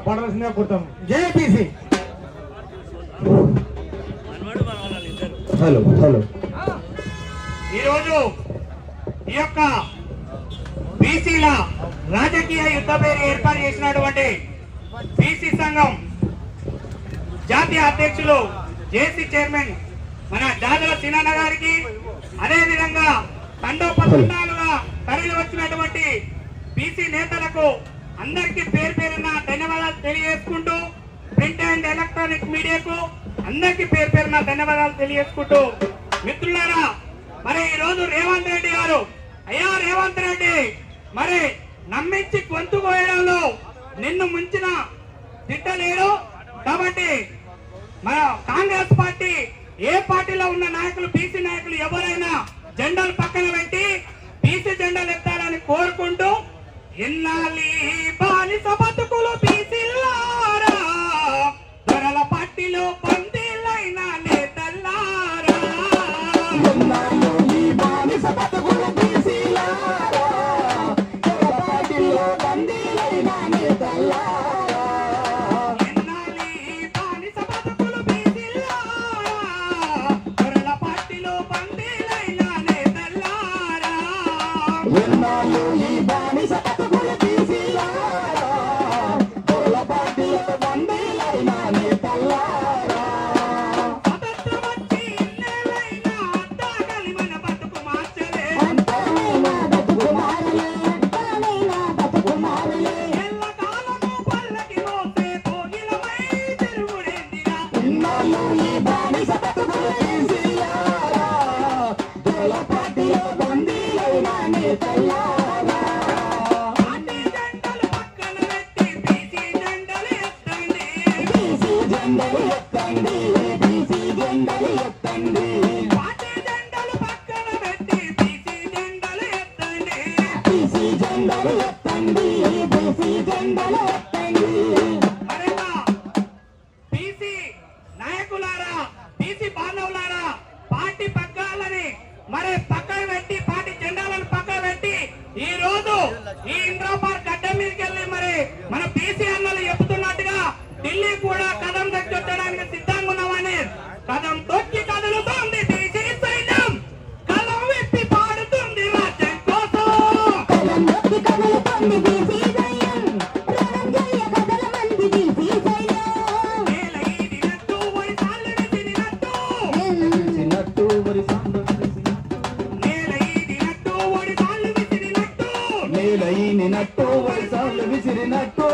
పడవలసిందిగా కోరుతాం. JPC hello hello. ఈరోజు ఈ యొక్క బీసీల రాజకీయ యుద్ధ పేరు ఏర్పాటు చేసినటువంటి బీసీ సంఘం జాతీయ అధ్యక్షులు జేసీ చైర్మన్ మన జాదల సినన్న గారికి అదే విధంగా తండోపతండాలుగా తరలి వచ్చినటువంటి బీసీ నేతలకు అందరికీ పేరు పేరున ధన్యవాదాలు తెలియజేసుకుంటూ ప్రింట్ అండ్ ఎలక్ట్రానిక్ మీడియాకు అందరికీ పేరు పేరున ధన్యవాదాలు తెలియజేసుకుంటూ మిత్రులారా మరి ఈ రోజు రేవంత్ రెడ్డి గారు అయ్యా రేవంత్ రెడ్డి మరి నమ్మించి గొంతు కోయడంలో నిన్ను ముంచిన తిట్టలేడు కాబట్టి మన కాంగ్రెస్ పార్టీ ఏ పార్టీలో ఉన్న నాయకులు బీసీ నాయకులు ఎవరైనా జెండాలు పక్కన పెట్టి బీసీ జెండాలు ఎత్తాలని కోరుకుంటూ ఎన్నాలి బానిస బతుకులు బీసీలారా దొరల పార్టీలో బందీలైన నేతల్లారా ఎన్నాలి బానిస బతుకులు బీసీలారా దొరల పార్టీలో బందీలైన నేతల్లారా స్వతంత్రం పార్టీ జెండలు బీసీ జెండలు ఎత్తండి బీసీ జెండలు ఎత్తండి ఈ ఇంద్రో పార్క్ మీదకి వెళ్ళి మరి మన బీసీ చెబుతున్నట్టుగా ఢిల్లీ కూడా కదం తగ్గొచ్చడానికి సిద్ధంగా ఉన్నామని కథం తొక్కి కదులుతోంది చిన్నట్టు వరి ఏడైనట్టు వయసాలు విసిరినట్టు.